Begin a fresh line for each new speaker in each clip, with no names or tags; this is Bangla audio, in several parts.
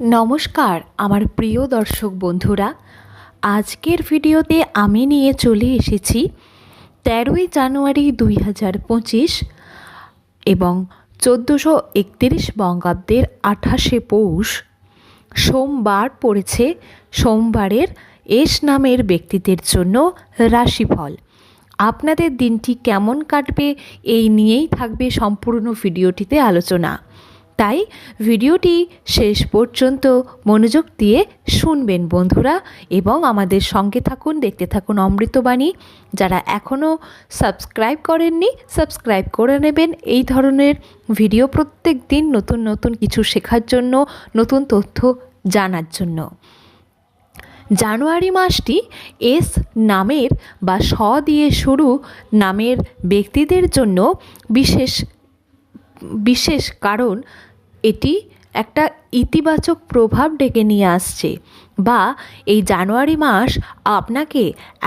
নমস্কার, আমার প্রিয় দর্শক বন্ধুরা। আজকের ভিডিওতে আমি নিয়ে চলে এসেছি তেরোই জানুয়ারি দুই হাজার পঁচিশ এবং চোদ্দোশো একতিরিশ বঙ্গাব্দের আঠাশে পৌষ। সোমবার পড়েছে সোমবারের এস নামের ব্যক্তিদের জন্য রাশিফল। আপনাদের দিনটি কেমন কাটবে এই নিয়েই থাকবে সম্পূর্ণ ভিডিওটিতে আলোচনা। তাই ভিডিওটি শেষ পর্যন্ত মনোযোগ দিয়ে শুনবেন বন্ধুরা এবং আমাদের সঙ্গে থাকুন, দেখতে থাকুন অমৃতবাণী যারা এখনও সাবস্ক্রাইব করেননি, সাবস্ক্রাইব করে নেবেন। এই ধরনের ভিডিও প্রত্যেক দিন নতুন নতুন কিছু শেখার জন্য, নতুন তথ্য জানার জন্য। জানুয়ারি মাসটি এস নামের বা স দিয়ে শুরু নামের ব্যক্তিদের জন্য বিশেষ বিশেষ কারণ এটি একটা ইতিবাচক প্রভাব ডেকে নিয়ে আসছে বা এই জানুয়ারি মাস আপনাকে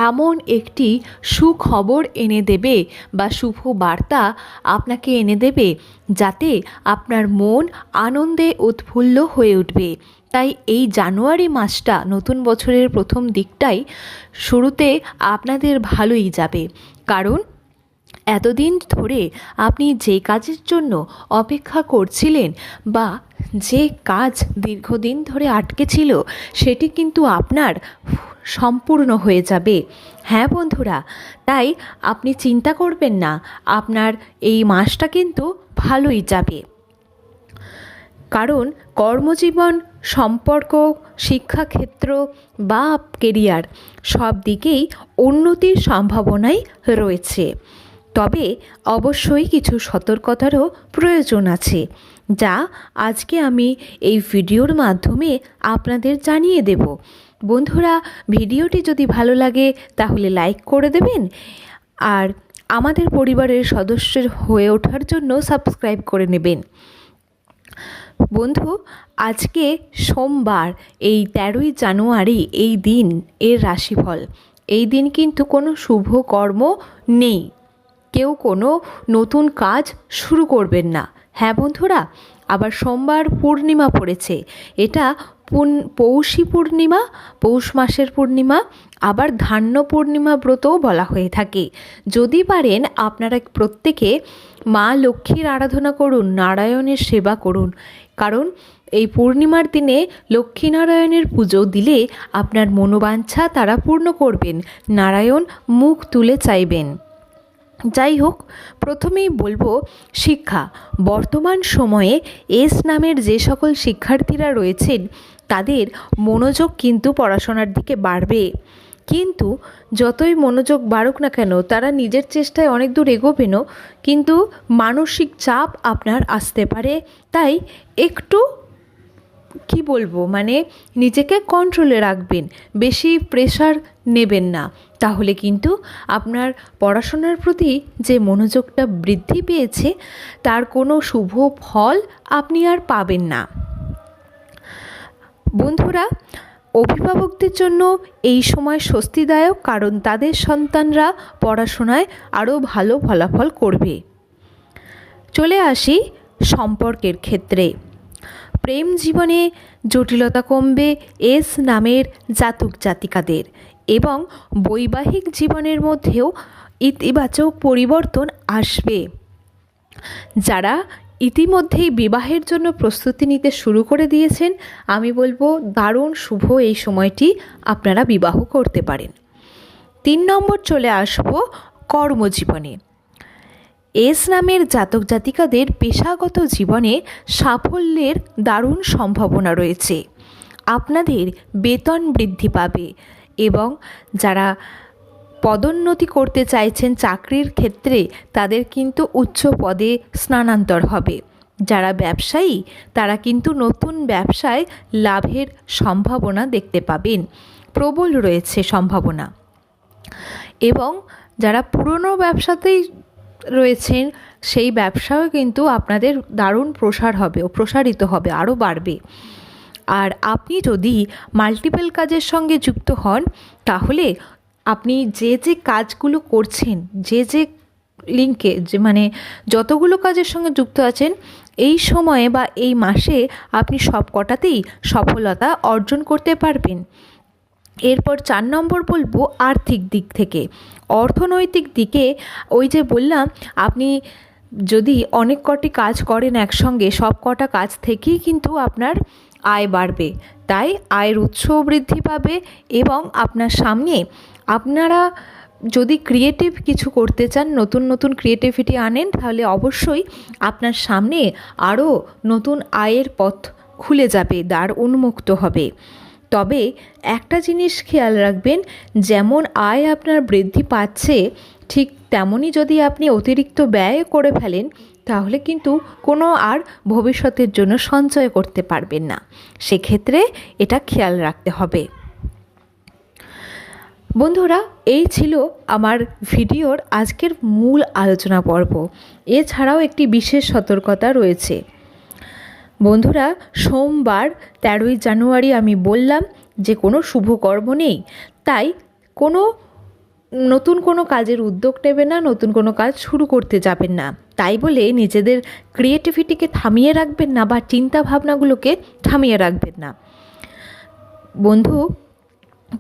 এমন একটি সুখবর এনে দেবে বা শুভ বার্তা আপনাকে এনে দেবে যাতে আপনার মন আনন্দে উৎফুল্ল হয়ে উঠবে। তাই এই জানুয়ারি মাসটা নতুন বছরের প্রথম দিকটাই শুরুতে আপনাদের ভালোই যাবে। কারণ এতদিন ধরে আপনি যে কাজের জন্য অপেক্ষা করছিলেন বা যে কাজ দীর্ঘদিন ধরে আটকে ছিল, সেটি কিন্তু আপনার সম্পূর্ণ হয়ে যাবে। হ্যাঁ বন্ধুরা, তাই আপনি চিন্তা করবেন না, আপনার এই মাসটা কিন্তু ভালোই যাবে। কারণ কর্মজীবন, সম্পর্ক, শিক্ষাক্ষেত্র বা কেরিয়ার সব দিকেই উন্নতির সম্ভাবনাই রয়েছে। তবে অবশ্যই কিছু সতর্কতারও প্রয়োজন আছে, যা আজকে আমি এই ভিডিওর মাধ্যমে আপনাদের জানিয়ে দেব। বন্ধুরা, ভিডিওটি যদি ভালো লাগে, তাহলে লাইক করে দেবেন। আর আমাদের পরিবারের সদস্যের হয়ে ওঠার জন্য সাবস্ক্রাইব করে নেবেন। বন্ধু, আজকে সোমবার, এই তেরোই জানুয়ারি, এই দিন এর রাশিফল। এই দিন কিন্তু কোনো শুভ কর্ম নেই। কেউ কোনো নতুন কাজ শুরু করবেন না। হ্যাঁ বন্ধুরা, আবার সোমবার পূর্ণিমা পড়েছে। এটা পৌষী পূর্ণিমা, পৌষ মাসের পূর্ণিমা, আবার ধান্য পূর্ণিমা ব্রতও বলা হয়ে থাকে। যদি পারেন আপনারা প্রত্যেকে মা লক্ষ্মীর আরাধনা করুন, নারায়ণের সেবা করুন। কারণ এই পূর্ণিমার দিনে লক্ষ্মীনারায়ণের পুজো দিলে আপনার মনোবাঞ্ছা তারা পূর্ণ করবেন, নারায়ণ মুখ তুলে চাইবেন। যাই হোক, প্রথমেই বলব শিক্ষা। বর্তমান সময়ে এস নামের যে সকল শিক্ষার্থীরা রয়েছেন, তাদের মনোযোগ কিন্তু পড়াশোনার দিকে বাড়বে। কিন্তু যতই মনোযোগ বাড়ুক না কেন, তারা নিজের চেষ্টায় অনেক দূর এগোবেনও, কিন্তু মানসিক চাপ আপনার আসতে পারে। তাই একটু কি বলব? মানে নিজেকে কন্ট্রোলে রাখবেন, বেশি প্রেশার নেবেন না। তাহলে কিন্তু আপনার পড়াশোনার প্রতি যে মনোযোগটা বৃদ্ধি পেয়েছে, তার কোনো শুভ ফল আপনি আর পাবেন না। বন্ধুরা, অভিভাবকদের জন্য এই সময় স্বস্তিদায়ক, কারণ তাদের সন্তানরা পড়াশোনায় আরও ভালো ফলাফল করবে। চলে আসি সম্পর্কের ক্ষেত্রে। প্রেম জীবনে জটিলতা কমবে এস নামের জাতক জাতিকাদের এবং বৈবাহিক জীবনের মধ্যেও ইতিবাচক পরিবর্তন আসবে। যারা ইতিমধ্যেই বিবাহের জন্য প্রস্তুতি নিতে শুরু করে দিয়েছেন, আমি বলব দারুণ শুভ এই সময়টি আপনারা বিবাহ করতে পারেন। তিন নম্বর চলে আসব কর্মজীবনে। এস নামের জাতক জাতিকাদের পেশাগত জীবনে সাফল্যের দারুণ সম্ভাবনা রয়েছে। আপনাদের বেতন বৃদ্ধি পাবে এবং যারা পদোন্নতি করতে চাইছেন চাকরির ক্ষেত্রে তাদের কিন্তু উচ্চ পদে স্নানান্তর হবে। যারা ব্যবসায়ী, তারা কিন্তু নতুন ব্যবসায় লাভের সম্ভাবনা দেখতে পাবেন। প্রবল রয়েছে সম্ভাবনা। এবং যারা পুরনো ব্যবসাতেই রয়েছেন, সেই ব্যবসাও কিন্তু আপনাদের দারুণ প্রসার হবে ও প্রসারিত হবে, আরও বাড়বে। আর আপনি যদি মাল্টিপল কাজের সঙ্গে যুক্ত হন, তাহলে আপনি যে যে কাজগুলো করছেন, যে যে লিঙ্কে যে মানে যতগুলো কাজের সঙ্গে যুক্ত আছেন, এই সময়ে বা এই মাসে আপনি সব কটাতেই সফলতা অর্জন করতে পারবেন। এরপর চার নম্বর বলব আর্থিক দিক থেকে। অর্থনৈতিক দিকে ওই যে বললাম, আপনি যদি অনেক কটি কাজ করেন একসঙ্গে, সব কটা কাজ থেকেই কিন্তু আপনার আয় বাড়বে। তাই আয়ের উৎসও বৃদ্ধি পাবে এবং আপনার সামনে আপনারা যদি ক্রিয়েটিভ কিছু করতে চান, নতুন নতুন ক্রিয়েটিভিটি আনেন, তাহলে অবশ্যই আপনার সামনে আরও নতুন আয়ের পথ খুলে যাবে, দ্বার উন্মুক্ত হবে। তবে একটা জিনিস খেয়াল রাখবেন, যেমন আয় আপনার বৃদ্ধি পাচ্ছে, ঠিক তেমনই যদি আপনি অতিরিক্ত ব্যয় করে ফেলেন, তাহলে কিন্তু কোনো আর ভবিষ্যতের জন্য সঞ্চয় করতে পারবেন না। সেক্ষেত্রে এটা খেয়াল রাখতে হবে। বন্ধুরা, এই ছিল আমার ভিডিওর আজকের মূল আলোচনা পর্ব। এছাড়াও একটি বিশেষ সতর্কতা রয়েছে। বন্ধুরা, সোমবার তেরোই জানুয়ারি আমি বললাম যে কোনো শুভ কর্ম নেই। তাই কোনো নতুন কোনো কাজের উদ্যোগ নেবে না, নতুন কোনো কাজ শুরু করতে যাবেন না। তাই বলে নিজেদের ক্রিয়েটিভিটিকে থামিয়ে রাখবেন না বা চিন্তা ভাবনাগুলোকে থামিয়ে রাখবেন না। বন্ধু,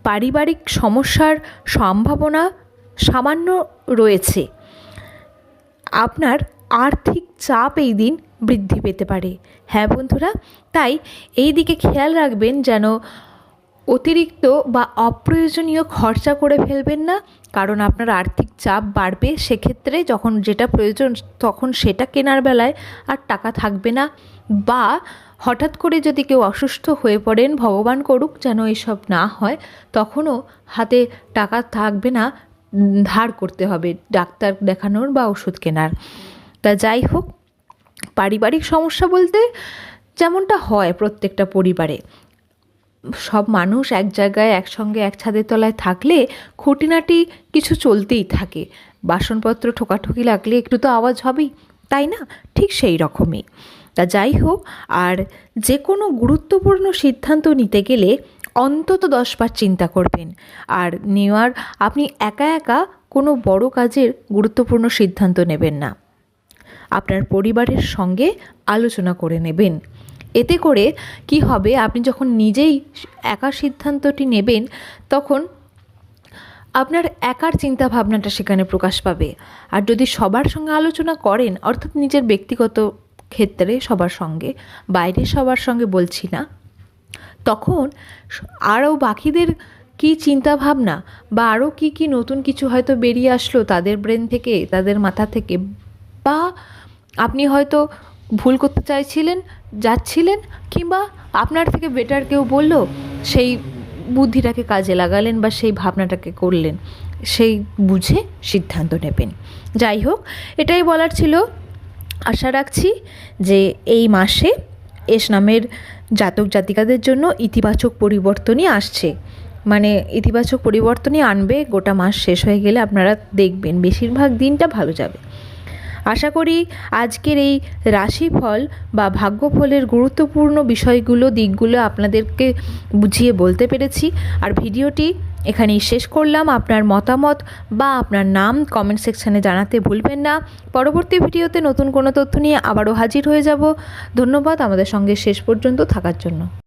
পারিবারিক সমস্যার সম্ভাবনা সামান্য রয়েছে। আপনার আর্থিক চাপ এই দিন বৃদ্ধি পেতে পারে। হ্যাঁ বন্ধুরা, তাই এই দিকে খেয়াল রাখবেন যেন অতিরিক্ত বা অপ্রয়োজনীয় খরচা করে ফেলবেন না, কারণ আপনার আর্থিক চাপ বাড়বে সেক্ষেত্রে যখন যেটা প্রয়োজন তখন সেটা কেনার বেলায় আর টাকা থাকবে না। বা হঠাৎ করে যদি কেউ অসুস্থ হয়ে পড়েন, ভগবান করুক যেন এসব না হয়, তখনও হাতে টাকা থাকবে না ধার করতে হবে ডাক্তার দেখানোর বা ওষুধ কেনার। তা যাই হোক পারিবারিক সমস্যা বলতে যেমনটা হয় প্রত্যেকটা পরিবারে। সব মানুষ এক জায়গায় একসঙ্গে এক ছাদের তলায় থাকলে খুঁটিনাটি কিছু চলতেই থাকে। বাসনপত্র ঠোকাঠুকি লাগলে একটু তো আওয়াজ হবেই, তাই না? ঠিক সেই রকমই। তা যাই হোক, আর যে কোনো গুরুত্বপূর্ণ সিদ্ধান্ত নিতে গেলে অন্তত দশবার চিন্তা করবেন। আর নেওয়ার, আপনি একা একা কোনো বড় কাজের গুরুত্বপূর্ণ সিদ্ধান্ত নেবেন না। আপনার পরিবারের সঙ্গে আলোচনা করে নেবেন। এতে করে কি হবে, আপনি যখন নিজেই একা সিদ্ধান্তটি নেবেন, তখন আপনার একার চিন্তা ভাবনাটা সেখানে প্রকাশ পাবে। আর যদি সবার সঙ্গে আলোচনা করেন, অর্থাৎ নিজের ব্যক্তিগত ক্ষেত্রে সবার সঙ্গে বাইরে সবার সঙ্গে বলছি না, তখন আরও বাকিদের কী চিন্তা ভাবনা বা আরও কী কী নতুন কিছু হয়তো বেরিয়ে আসলো তাদের ব্রেন থেকে, তাদের মাথা থেকে, বা আপনি হয়তো ভুল করতে চাইছিলেন, যাচ্ছিলেন, কিংবা আপনার থেকে বেটার কেউ বলল, সেই বুদ্ধিটাকে কাজে লাগালেন বা সেই ভাবনাটাকে করলেন, সেই বুঝে সিদ্ধান্ত নেবেন যাই হোক, এটাই বলার ছিল। আশা রাখছি যে এই মাসে এস নামের জাতক জাতিকাদের জন্য ইতিবাচক পরিবর্তনই আসছে। মানে ইতিবাচক পরিবর্তনই আনবে, গোটা মাস শেষ হয়ে গেলে আপনারা দেখবেন, বেশিরভাগ দিনটা ভালো যাবে। আশা করি আজকের এই রাশিফল বা ভাগ্যফলের গুরুত্বপূর্ণ বিষয়গুলো, দিকগুলো আপনাদেরকে বুঝিয়ে বলতে পেরেছি। আর ভিডিওটি এখানেই শেষ করলাম। আপনার মতামত বা আপনার নাম কমেন্ট সেকশানে জানাতে ভুলবেন না। পরবর্তী ভিডিওতে নতুন কোনো তথ্য নিয়ে আবারও হাজির হয়ে যাব। ধন্যবাদ। আমাদের সঙ্গে শেষ পর্যন্ত থাকার জন্য।